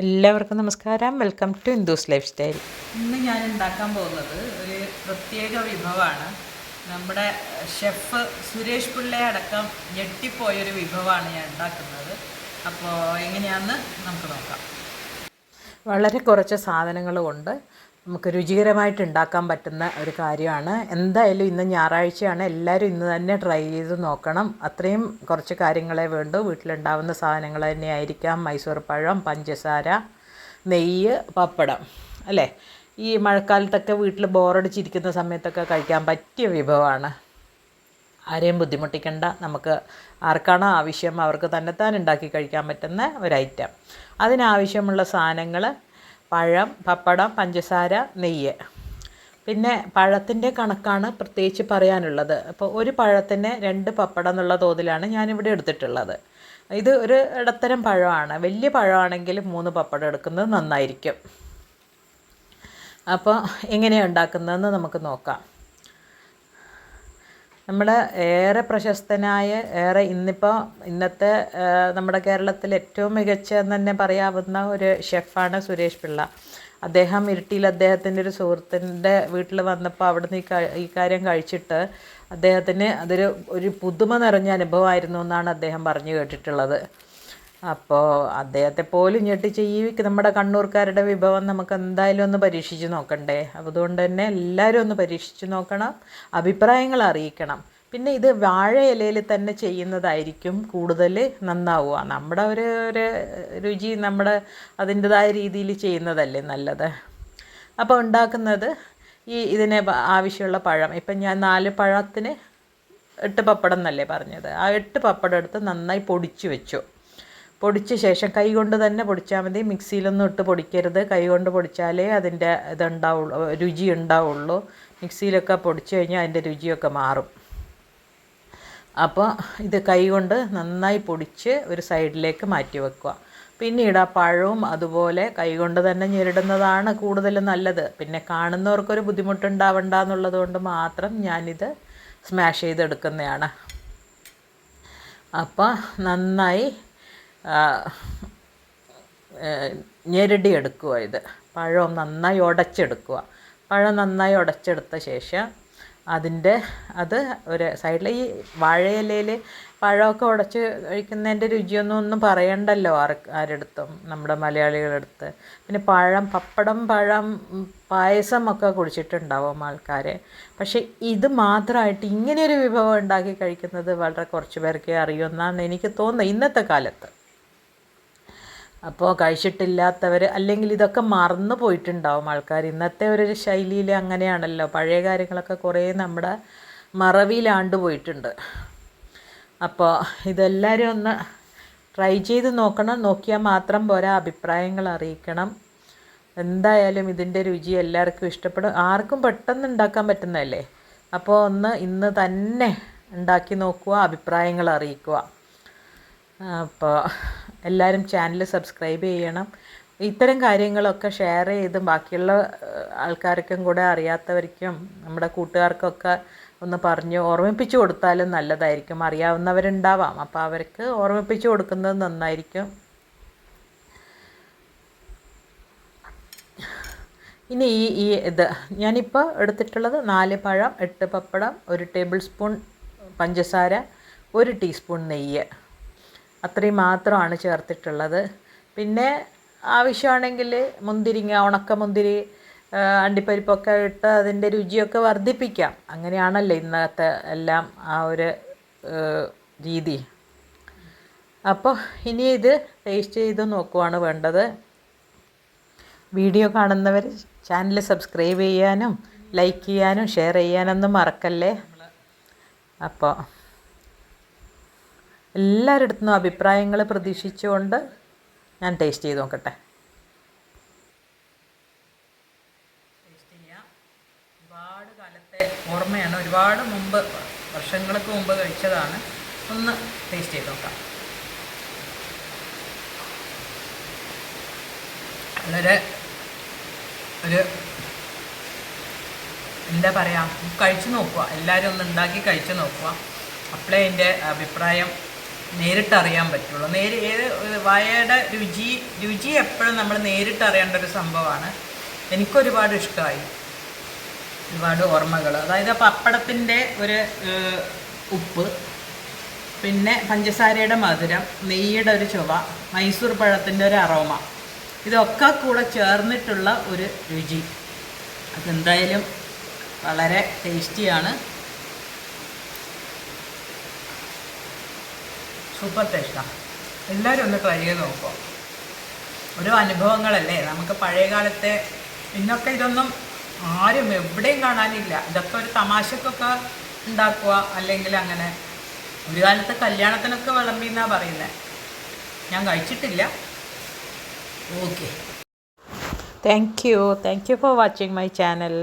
എല്ലാവർക്കും നമസ്കാരം. Welcome to Hindu's life style ഇന്ന് ഞാൻ ഉണ്ടാക്കാൻ പോകുന്നത് ഒരു പ്രത്യേക വിഭവമാണ്. നമ്മുടെ ഷെഫ് സുരേഷ് പിള്ളയെ അടക്കം ഞെട്ടിപ്പോയൊരു വിഭവമാണ് ഞാൻ ഉണ്ടാക്കുന്നത്. അപ്പോൾ എങ്ങനെയാണെന്ന് നമുക്ക് നോക്കാം. വളരെ കുറച്ച് സാധനങ്ങൾ കൊണ്ട് നമുക്ക് രുചികരമായിട്ട് ഉണ്ടാക്കാൻ പറ്റുന്ന ഒരു കാര്യമാണ്. എന്തായാലും ഇന്ന് ഞായറാഴ്ചയാണ്. എല്ലാവരും ഇന്ന് തന്നെ ട്രൈ ചെയ്ത് നോക്കണം. അത്രയും കുറച്ച് കാര്യങ്ങളെ വേണ്ടൂ. വീട്ടിലുണ്ടാവുന്ന സാധനങ്ങൾ തന്നെയായിരിക്കാം മൈസൂർ പഴം പഞ്ചസാര നെയ്യ് പപ്പടം അല്ലേ? ഈ മഴക്കാലത്തൊക്കെ വീട്ടിൽ ബോറടിച്ചിരിക്കുന്ന സമയത്തൊക്കെ കഴിക്കാൻ പറ്റിയ വിഭവമാണ്. ആരെയും ബുദ്ധിമുട്ടിക്കേണ്ട. നമുക്ക് ആർക്കാണോ ആവശ്യം അവർക്ക് തന്നെത്താൻ ഉണ്ടാക്കി കഴിക്കാൻ പറ്റുന്ന ഒരു ഐറ്റം അതിനാവശ്യമുള്ള സാധനങ്ങൾ പഴം പപ്പടം പഞ്ചസാര നെയ്യ്. പിന്നെ പഴത്തിന്റെ കണക്കാണ് പ്രത്യേകിച്ച് പറയാനുള്ളത്. അപ്പോൾ ഒരു പഴത്തിന് രണ്ട് പപ്പടം എന്നുള്ള തോതിലാണ് ഞാനിവിടെ എടുത്തിട്ടുള്ളത്. ഇത് ഒരു ഇടത്തരം പഴമാണ്. വലിയ പഴമാണെങ്കിൽ മൂന്ന് പപ്പടം എടുക്കുന്നത് നന്നായിരിക്കും. അപ്പോൾ എങ്ങനെയാണ് ഉണ്ടാക്കുന്നതെന്ന് നമുക്ക് നോക്കാം. നമ്മുടെ ഏറെ പ്രശസ്തനായ ഏറെ ഇന്നിപ്പോൾ ഇന്നത്തെ നമ്മുടെ കേരളത്തിൽ ഏറ്റവും മികച്ച എന്ന് തന്നെ പറയാവുന്ന ഒരു ഷെഫാണ് സുരേഷ് പിള്ള. അദ്ദേഹം ഇരിട്ടിയിൽ അദ്ദേഹത്തിന്റെ ഒരു സുഹൃത്തിന്റെ വീട്ടിൽ വന്നപ്പോൾ അവിടുന്ന് ഈ ഈ കാര്യം കഴിച്ചിട്ട് അദ്ദേഹത്തിന് അതൊരു ഒരു പുതുമ നിറഞ്ഞ അനുഭവമായിരുന്നു എന്നാണ് അദ്ദേഹം പറഞ്ഞു കേട്ടിട്ടുള്ളത്. അപ്പോൾ അദ്ദേഹത്തെ പോലും ഞെട്ടിച്ച് ഈ നമ്മുടെ കണ്ണൂർക്കാരുടെ വിഭവം നമുക്ക് എന്തായാലും ഒന്ന് പരീക്ഷിച്ച് നോക്കണ്ടേ. അതുകൊണ്ട് തന്നെ എല്ലാവരും ഒന്ന് പരീക്ഷിച്ച് നോക്കണം അഭിപ്രായങ്ങൾ അറിയിക്കണം. പിന്നെ ഇത് വാഴ ഇലയിൽ തന്നെ ചെയ്യുന്നതായിരിക്കും കൂടുതൽ നന്നാവുക. നമ്മുടെ ഒരു ഒരു രുചി നമ്മുടെ അതിന്റെതായ രീതിയിൽ ചെയ്യുന്നതല്ലേ നല്ലത്. അപ്പോൾ ഉണ്ടാക്കുന്നത് ഈ ഇതിന് ആവശ്യമുള്ള പഴം. ഇപ്പം ഞാൻ നാല് പഴത്തിന് എട്ട് പപ്പടം എന്നല്ലേ പറഞ്ഞത്. ആ എട്ട് പപ്പടം എടുത്ത് നന്നായി പൊടിച്ച് വെച്ചു. പൊടിച്ച ശേഷം കൈ കൊണ്ട് തന്നെ പൊടിച്ചാൽ മതി. മിക്സിയിലൊന്നും ഇട്ട് പൊടിക്കരുത്. കൈ കൊണ്ട് പൊടിച്ചാലേ അതിന്റെ ഇതുണ്ടാവുള്ളൂ രുചി ഉണ്ടാവുള്ളൂ. മിക്സിയിലൊക്കെ പൊടിച്ചു കഴിഞ്ഞാൽ അതിന്റെ രുചിയൊക്കെ മാറും. അപ്പോൾ ഇത് കൈ കൊണ്ട് നന്നായി പൊടിച്ച് ഒരു സൈഡിലേക്ക് മാറ്റി വെക്കുക. പിന്നീട് ആ പഴവും അതുപോലെ കൈ കൊണ്ട് തന്നെ ഞെരിടുന്നതാണ് കൂടുതൽ നല്ലത്. പിന്നെ കാണുന്നവർക്കൊരു ബുദ്ധിമുട്ടുണ്ടാവണ്ട എന്നുള്ളത് കൊണ്ട് മാത്രം ഞാനിത് സ്മാഷ് ചെയ്തെടുക്കുന്നതാണ്. അപ്പോൾ നന്നായി ഞെരടിയെടുക്കുക ഇത്. പഴം നന്നായി ഉടച്ചെടുക്കുക പഴം നന്നായി ഉടച്ചെടുത്ത ശേഷം അതിന്റെ അത് ഒരു സൈഡിൽ ഈ വാഴയിലയിൽ പഴമൊക്കെ ഉടച്ച് കഴിക്കുന്നതിന്റെ രുചിയൊന്നും ഒന്നും പറയണ്ടല്ലോ ആർ ആരെടുത്തും നമ്മുടെ മലയാളികളുടെ അടുത്ത് പിന്നെ പഴം പപ്പടം പഴം പായസം പായസമൊക്കെ കുടിച്ചിട്ടുണ്ടാവും ആൾക്കാർ പക്ഷേ ഇത് മാത്രമായിട്ട് ഇങ്ങനെയൊരു വിഭവം ഉണ്ടാക്കി കഴിക്കുന്നത് വളരെ കുറച്ച് പേർക്കേ അറിയുമെന്നാണ് എനിക്ക് തോന്നുന്നത് ഇന്നത്തെ കാലത്ത്. അപ്പോൾ കഴിച്ചിട്ടില്ലാത്തവർ അല്ലെങ്കിൽ ഇതൊക്കെ മറന്നു പോയിട്ടുണ്ടാവും ആൾക്കാർ ഇന്നത്തെ ഒരു ശൈലിയിൽ അങ്ങനെയാണല്ലോ. പഴയ കാര്യങ്ങളൊക്കെ കുറേ നമ്മുടെ മറവിയിലാണ്ട് പോയിട്ടുണ്ട്. അപ്പോൾ ഇതെല്ലാവരും ഒന്ന് ട്രൈ ചെയ്ത് നോക്കണം. നോക്കിയാൽ മാത്രം പോരാ അഭിപ്രായങ്ങൾ അറിയിക്കണം. എന്തായാലും ഇതിന്റെ രുചി എല്ലാവർക്കും ഇഷ്ടപ്പെടും. ആർക്കും പെട്ടെന്ന് ഉണ്ടാക്കാൻ പറ്റുന്നതല്ലേ? അപ്പോൾ ഒന്ന് ഇന്ന് തന്നെ ഉണ്ടാക്കി നോക്കുക അഭിപ്രായങ്ങൾ അറിയിക്കുക. അപ്പോൾ എല്ലാവരും ചാനൽ സബ്സ്ക്രൈബ് ചെയ്യണം. ഇത്തരം കാര്യങ്ങളൊക്കെ ഷെയർ ചെയ്ത് ബാക്കിയുള്ള ആൾക്കാർക്കും കൂടെ അറിയാത്തവർക്കും നമ്മുടെ കൂട്ടുകാർക്കൊക്കെ ഒന്ന് പറഞ്ഞ് ഓർമ്മിപ്പിച്ച് കൊടുത്താലും നല്ലതായിരിക്കും. അറിയാവുന്നവരുണ്ടാവാം. അപ്പോൾ അവർക്ക് ഓർമ്മിപ്പിച്ച് കൊടുക്കുന്നത് നന്നായിരിക്കും. ഇനി ഈ ഈ ഇത് ഞാനിപ്പോൾ എടുത്തിട്ടുള്ളത് നാല് പഴം എട്ട് പപ്പടം ഒരു ടേബിൾ സ്പൂൺ പഞ്ചസാര ഒരു ടീസ്പൂൺ നെയ്യ്. അത്രയും മാത്രമാണ് ചേർത്തിട്ടുള്ളത്. പിന്നെ ആവശ്യമാണെങ്കിൽ മുന്തിരിങ്ങ ഉണക്ക മുന്തിരി അണ്ടിപ്പരിപ്പൊക്കെ ഇട്ട് അതിന്റെ രുചിയൊക്കെ വർദ്ധിപ്പിക്കാം. അങ്ങനെയാണല്ലോ ഇന്നത്തെ എല്ലാം ആ ഒരു രീതി. അപ്പോൾ ഇനി ഇത് ടേസ്റ്റ് ചെയ്ത് നോക്കുവാണ് വേണ്ടത്. വീഡിയോ കാണുന്നവർ ചാനൽ സബ്സ്ക്രൈബ് ചെയ്യാനും ലൈക്ക് ചെയ്യാനും ഷെയർ ചെയ്യാനൊന്നും മറക്കല്ലേ? അപ്പോൾ എല്ലാവരുടെ അടുത്തുനിന്നും അഭിപ്രായങ്ങൾ പ്രതീക്ഷിച്ചുകൊണ്ട് ഞാൻ ടേസ്റ്റ് ചെയ്ത് നോക്കട്ടെ. ഒരുപാട് കാലത്തെ ഓർമ്മയാണ്. ഒരുപാട് മുമ്പ് വർഷങ്ങൾക്ക് മുമ്പ് കഴിച്ചതാണ്. ഒന്ന് ടേസ്റ്റ് ചെയ്ത് നോക്കാം. വളരെ ഒരു എന്താ പറയുക കഴിച്ചു നോക്കുക. എല്ലാവരും ഒന്ന് ഉണ്ടാക്കി കഴിച്ചു നോക്കുക. അപ്പോഴേ എന്റെ അഭിപ്രായം നേരിട്ട് അറിയാൻ പറ്റുള്ളൂ. നേരി ഏത് വായയുടെ രുചി രുചി എപ്പോഴും നമ്മൾ നേരിട്ട് അറിയേണ്ട ഒരു സംഭവമാണ്. എനിക്കൊരുപാട് ഇഷ്ടമായി ഒരുപാട് ഓർമ്മകൾ അതായത് പപ്പടത്തിന്റെ ഒരു ഉപ്പ് പിന്നെ പഞ്ചസാരയുടെ മധുരം നെയ്യുടെ ഒരു ചുവ മൈസൂർ പഴത്തിന്റെ ഒരു അറോമ. ഇതൊക്കെ കൂടെ ചേർന്നിട്ടുള്ള ഒരു രുചി. അതെന്തായാലും വളരെ ടേസ്റ്റിയാണ്. സൂപ്പർ ടേസ്റ്റാണ് എല്ലാവരും ഒന്ന് ട്രൈ ചെയ്ത് നോക്കുക ഓരോ അനുഭവങ്ങളല്ലേ? നമുക്ക് പഴയ കാലത്തെ ഇന്നൊക്കെ ഇതൊന്നും ആരും എവിടെയും കാണാനില്ല. ഇതൊക്കെ ഒരു തമാശക്കൊക്കെ ഉണ്ടാക്കുക അല്ലെങ്കിൽ അങ്ങനെ ഒരു കാലത്ത് കല്യാണത്തിനൊക്കെ വിളമ്പി എന്നാണ് പറയുന്നത് ഞാൻ കഴിച്ചിട്ടില്ല. Okay thank you thank you for watching my channel